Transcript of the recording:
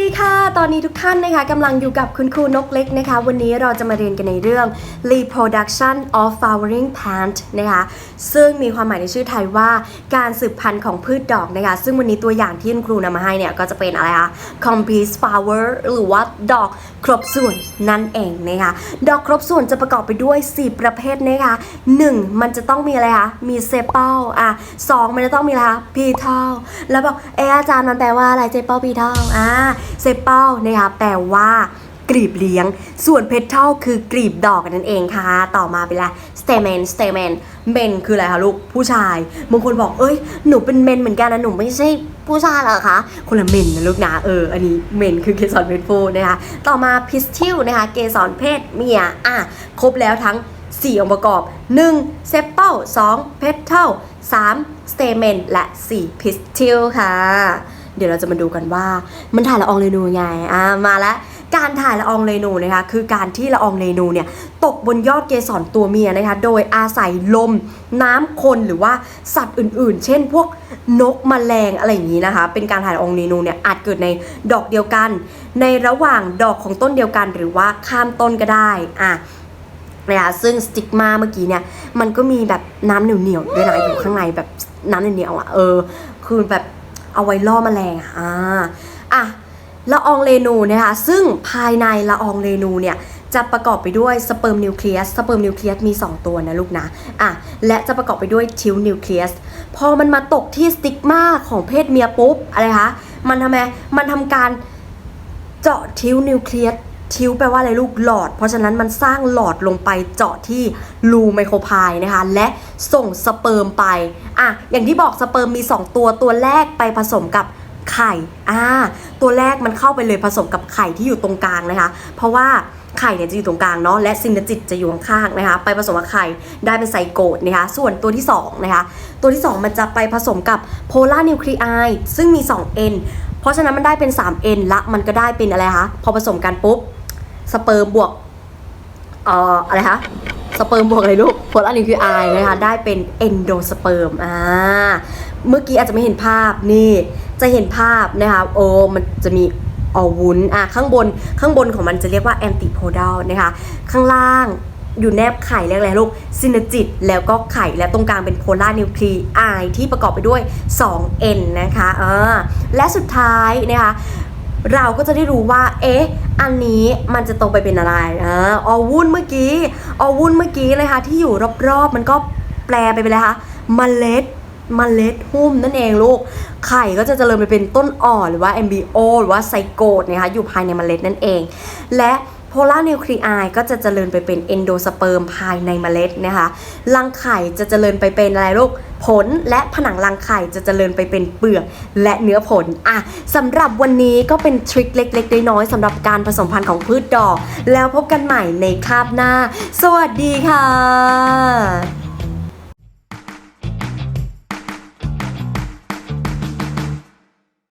ดีค่ะ ตอนนี้ทุกท่านนะคะกำลังอยู่กับคุณครูนกเล็กนะคะ วันนี้เราจะมาเรียนกันในเรื่อง reproduction of flowering plant นะคะ ซึ่งมีความหมายในชื่อไทยว่าการสืบพันธุ์ของพืชดอกนะคะ ซึ่งวันนี้ตัวอย่างที่คุณครูนำมาให้เนี่ย ก็จะเป็นอะไรคะ complete flower หรือว่าดอกครบส่วนนั่นเองนะคะดอกครบส่วนจะประกอบไปด้วย 4 ประเภทนะคะ 1. มันจะต้องมีอะไรคะมีเซเปิลอะ 2. มันจะต้องมีอะไรคะพีทอลแล้วบอกเอออาจารย์มันแปลว่าอะไรเซเปิลพีทอลอ่า sepal นะคะแปลว่ากลีบเลี้ยง ส่วนเพเท่าคือกลีบดอกนั่นเองค่ะ ต่อมาเป็นอะ ไร stamen stamen men คืออะไรคะลูกผู้ชายบางคนบอกเอ้ยหนูเป็นเมนเหมือนกันนะหนูไม่ใช่ผู้ชายหรอคะคนละเมนนะลูกนะเอออันนี้เมนคือเกสรเพศผู้นะคะต่อมา pistil นะคะเกสรเพศเมียอะครบแล้วทั้ง 4 องค์ประกอบ 1. sepal 2. petal 3. stamen และ 4. pistil ค่ะ เดี๋ยวเราจะมาดูกันว่ามันถ่ายละอองเรนูยังไงอ่ามาแล้ว การถ่ายละอองเรนูนะคะคือการที่ละอองเรนูเนี่ยตกบนยอดเกสรตัวเมียนะคะโดยอาศัยลมน้ำคนหรือว่าสัตว์อื่นๆ เช่นพวกนกแมลงอะไรอย่างนี้นะคะ เป็นการถ่ายละอองเรนูเนี่ยอาจเกิดในดอกเดียวกัน ในระหว่างดอกของต้นเดียวกันหรือว่าข้ามต้นก็ได้อะนะคะซึ่งสติกมาเมื่อกี้เนี่ยมันก็มีแบบน้ำเหนียวๆด้วยนะอยู่ข้างในแบบน้ำเหนียวๆอะเออคือแบบเอาไว้ล่อแมลงอะ อ่าอะละอองเรนูนะคะซึ่งภายในละอองเรนูเนี่ยจะประกอบไปด้วยสเปิร์มนิวเคลียส สเปิร์มนิวเคลียสมี 2 ตัวนะลูกนะ อะ และจะประกอบไปด้วยทิวนิวเคลียส พอมันมาตกที่สติกมาของเพศเมียปุ๊บ อะไรคะ มันทำไม มันทำการเจาะทิวนิวเคลียส ทิวแปลว่าอะไรลูกหลอด เพราะฉะนั้นมันสร้างหลอดลงไปเจาะที่รูไมโครพายนะคะ และส่งสเปิร์มไป อะ อย่างที่บอกสเปิร์มมี 2 ตัว ตัวแรกไปผสมกับ ไข่อ่าตัวแรกมันเข้าไปเลยผสมกับไข่ที่อยู่ตรงกลางนะคะ เพราะว่าไข่เนี่ยจะอยู่ตรงกลางเนาะและซินจิตจะอยู่ข้างๆนะคะ ไปผสมกับไข่ได้เป็นไซโกตนะคะ ส่วนตัวที่สองนะคะ ตัวที่สองมันจะไปผสมกับโพลาร์นิวคลีไอซึ่งมี 2 N เพราะฉะนั้นมันได้เป็น 3N ละมันก็ได้เป็นอะไรคะพอผสมกันปุ๊บสเปิร์มบวกเอ่ออะไรคะสเปิร์มบวกอะไรลูกโพลาร์นิวคลีไอนะคะได้เป็นเอนโดสเปิร์มอ่า เมื่อกี้อาจจะไม่เห็นภาพนี่จะเห็นภาพนะคะโอ้มันจะมีออวุ้นอะข้างบนข้างบนของมันจะเรียกว่าแอนติโพด a ลนะคะ ข้างล่างอยู่แนบไข่เรียกอะไรลูกซินจิตแล้วก็ไข่และตรงกลางเป็นโพลาร์นิวคลีไอที่ประกอบไปด้วย 2N นะคะเออและสุดท้ายนะคะเราก็จะได้รู้ว่า เอ๊ะ อันนี้มันจะตรงไปเป็นอะไรอ่าออวุ้นเมื่อกี้ออวุ้นเมื่อกี้นะคะที่อยู่รอบๆ มันก็แปลไปเป็นอะไรคะเมล็ด เมล็ดหุ้มนั่นเองลูก ไข่ก็จะเจริญไปเป็นต้นอ่อนหรือว่า MBO หรือว่าไซโกตนะคะอยู่ภายในเมล็ดนั่นเอง และโพลาร์นิวคลีไอก็จะเจริญไปเป็นเอนโดสเปิร์มภายในเมล็ดนะคะรังไข่จะเจริญไปเป็นอะไรลูกผลและผนังรังไข่จะเจริญไปเป็นเปลือกและเนื้อผลอะสำหรับวันนี้ก็เป็นทริคเล็กๆน้อยๆสำหรับการผสมพันธุ์ของพืชดอก แล้วพบกันใหม่ในคาบหน้า สวัสดีค่ะ